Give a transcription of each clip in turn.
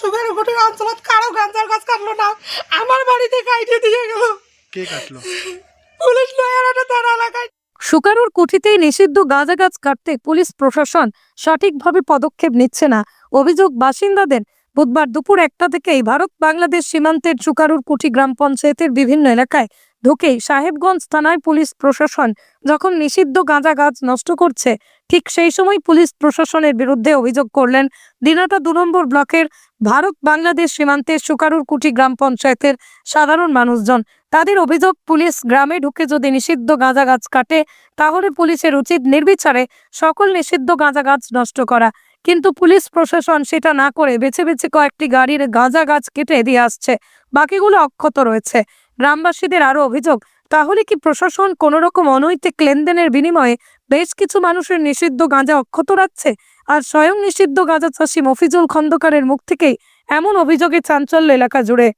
Sugar গুটির অঞ্চলত কারও গাঞ্জার গাছ কাটলো না। আমার বাড়িতে কাইটে দিয়ে গেল। কে কাটলো? পুলিশ লয়ারটা তার এলাকায় শুকারুর কুঠিতেই নিষিদ্ধ গাঁজা গাছ কাটতে পুলিশ প্রশাসন সঠিকভাবে পদক্ষেপ নিচ্ছে না। অভিযোগ বাসিন্দাদের বুধবার দুপুর একটা থেকেই ভারত বাংলাদেশ সীমান্তের চুকারুর কুঠি গ্রাম পঞ্চায়েতের বিভিন্ন এলাকায় ঢুকেই সাহেবগঞ্জ থানায় পুলিশ প্রশাসন যখন নিষিদ্ধ গাঁজা গাছ নষ্ট করছে, ঠিক সেই সময় পুলিশ প্রশাসনের বিরুদ্ধে অভিযোগ করলেন দিনাটা দু নম্বর ব্লকের ভারত বাংলাদেশ সীমান্তের সুকারুর কুঠি গ্রাম পঞ্চায়েতের সাধারণ মানুষজন। তাদের অভিযোগ, পুলিশ গ্রামে ঢুকে যদি নিষিদ্ধ গাঁজা গাছ কাটে, তাহলে পুলিশের উচিত নির্বিচারে সকল নিষিদ্ধ গাঁজা গাছ নষ্ট করা। কিন্তু পুলিশ প্রশাসন সেটা না করে বেছে বেছে কয়েকটি গাড়ির গাঁজা গাছ কেটে দিয়ে আসছে। বাকিগুলো অক্ষত রয়েছে। গ্রামবাসীদের আরও অভিযোগ, তাহলে কি প্রশাসন কোন রকম অনৈতিক লেনদেনের বিনিময়ে বেশ কিছু মানুষের নিষিদ্ধ গাঁজা অক্ষত রাখছে? আর স্বয়ং নিষিদ্ধ গাঁজা চাষি মফিজুল খন্দকারের মুখ থেকেই এমন অভিযোগে চাঞ্চল্য এলাকা জুড়ে।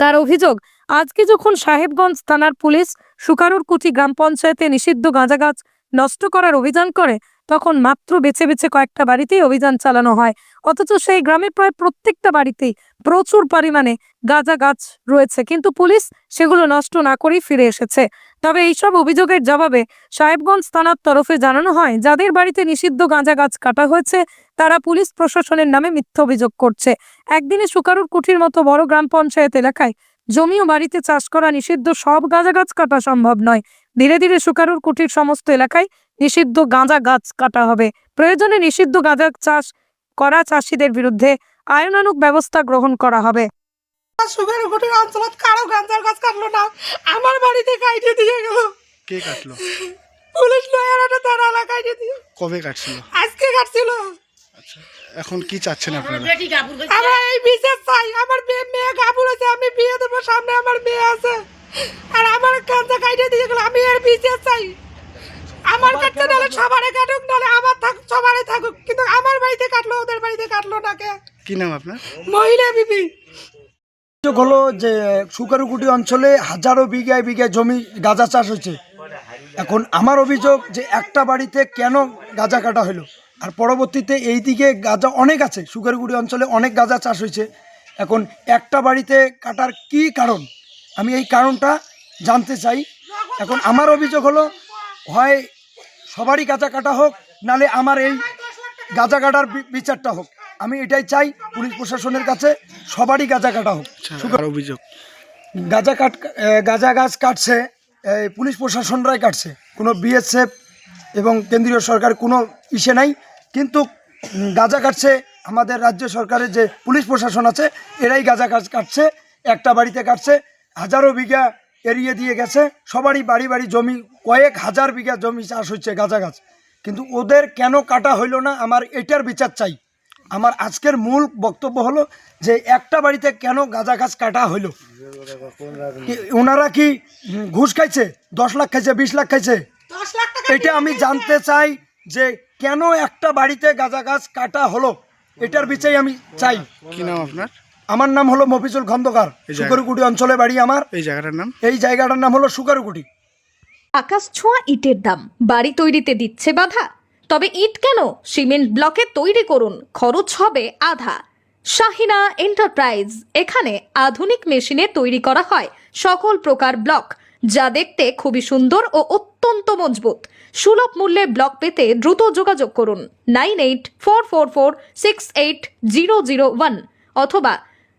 তার অভিযোগ, আজকে যখন সাহেবগঞ্জ থানার পুলিশ সুকারুর কুটি গ্রাম পঞ্চায়েতে নিষিদ্ধ গাঁজা গাছ নষ্ট করার অভিযান করে, তখন মাত্র বেছে বেছে কয়েকটা বাড়িতেই অভিযান চালানো হয়। অথচ সেই গ্রামে প্রায় প্রত্যেকটা বাড়িতেই প্রচুর পরিমাণে গাঁজা গাছ রয়েছে, কিন্তু পুলিশ সেগুলো নষ্ট না করেই ফিরে এসেছে। তবে এইসব অভিযোগের জবাবে সাহেবগঞ্জ থানার তরফে জানানো হয়, যাদের বাড়িতে নিষিদ্ধ গাঁজা গাছ কাটা হয়েছে, তারা পুলিশ প্রশাসনের নামে মিথ্যা অভিযোগ করছে। একদিনে সুকারুর কুঠির মতো বড় গ্রাম পঞ্চায়েত এলাকায় জমি ও বাড়িতে চাষ করা নিষিদ্ধ সব গাঁজা গাছ কাটা সম্ভব নয়। ধীরে ধীরে সুকারুর কুটির সমস্ত এলাকায় নিষিদ্ধ গাঁজা গাছ কাটা হবে। প্রয়োজনে নিষিদ্ধ গাঁজা চাষ করা চাষিদের বিরুদ্ধে আইনানুগ ব্যবস্থা গ্রহণ করা হবে। সুগার গুটির অঞ্চলত কারও গাঞ্জার গাছ কাটলো না। আমার বাড়িতে কাইটে দিয়ে গেল। কে কাটলো? পুলিশ লয়ারটা তার এলাকায় দিয়ে। কবে কাটছিল? আজকে কাটছিল। আচ্ছা এখন কি চাচ্ছেন আপনারা? আমরা এই বিশেষ চাই। আমার মেয়ে মেয়ে গাবুল আছে আমি বিয়ে দেবো। সামনে আমার মেয়ে আছে। আর আমার গাঞ্জা কাইটে দিয়ে গেল আমি এর বিশেষ চাই। আমার কাটতে নাহলে সবারে কাটুক নাহলে আমার থাক সবারে থাকুক। কিন্তু আমার বাড়িতে কাটলো ওদের বাড়িতে কাটলো না কে? কি নাম আপনার? মহিলা বিবি। অভিযোগ হলো যে সুকারুকুটি অঞ্চলে হাজারো বিঘায় বিঘায় জমি গাঁজা চাষ হয়েছে। এখন আমার অভিযোগ যে একটা বাড়িতে কেন গাঁজা কাটা হলো? আর পরবর্তীতে এই দিকে গাঁজা অনেক আছে সুকারুকুটি অঞ্চলে অনেক গাঁজা চাষ হয়েছে। এখন একটা বাড়িতে কাটার কি কারণ? আমি এই কারণটা জানতে চাই। এখন আমার অভিযোগ হলো হয় সবারই গাঁজা কাটা হোক নালে আমার এই গাঁজা কাটার বিচারটা হোক। আমি এটাই চাই পুলিশ প্রশাসনের কাছে সবারই গাঁজা কাটা হোক। আচ্ছা অভিযোগ? গাঁজা কাট গাঁজা গাছ কাটছে পুলিশ প্রশাসনরাই কাটছে। কোনো বিএসএফ এবং কেন্দ্রীয় সরকার কোনো ইসে নাই। কিন্তু গাঁজা কাটছে আমাদের রাজ্য সরকারের যে পুলিশ প্রশাসন আছে এরাই গাঁজা গাছ কাটছে একটা বাড়িতে কাটছে। হাজারো বিঘা এড়িয়ে দিয়ে গেছে। সবারই বাড়ি বাড়ি জমি কয়েক হাজার বিঘা জমি চাষ হচ্ছে গাঁজা গাছ কিন্তু ওদের কেন কাটা হইল না? আমার এটার বিচার চাই। আমার আজকের মূল বক্তব্য হলো যে একটা বাড়িতে কেন গাঁজা গাছ কাটা হইল? ওনারা কি ঘুষ খাইছে? দশ লাখ খাইছে বিশ লাখ খাইছে? দশ লাখ টাকা এটা আমি জানতে চাই যে কেন একটা বাড়িতে গাঁজা গাছ কাটা হলো? এটার বিচাই আমি চাই। কি নাম আপনার? আমার নাম হলো মফিজুল খন্দকার। সুকারুকুটি অঞ্চলে বাড়ি আমার। এই জায়গাটার নাম? এই জায়গাটার নাম হলো সুকারুকুটি। আকাশ ছোঁয়া ইটের দাম। বাড়ি তৈরিতে দিচ্ছে বাধা। তবে ইট কেন? সিমেন্ট ব্লকে তৈরি করুন। খরচ হবে আধা। শাহিনা এন্টারপ্রাইজ। এখানে আধুনিক মেশিনে তৈরি করা হয় সকল প্রকার ব্লক যা দেখতে খুবই সুন্দর ও অত্যন্ত মজবুত। সুলভ মূল্যে ব্লক পেতে দ্রুত যোগাযোগ করুন। Nine eight four four four six eight zero zero one অথবা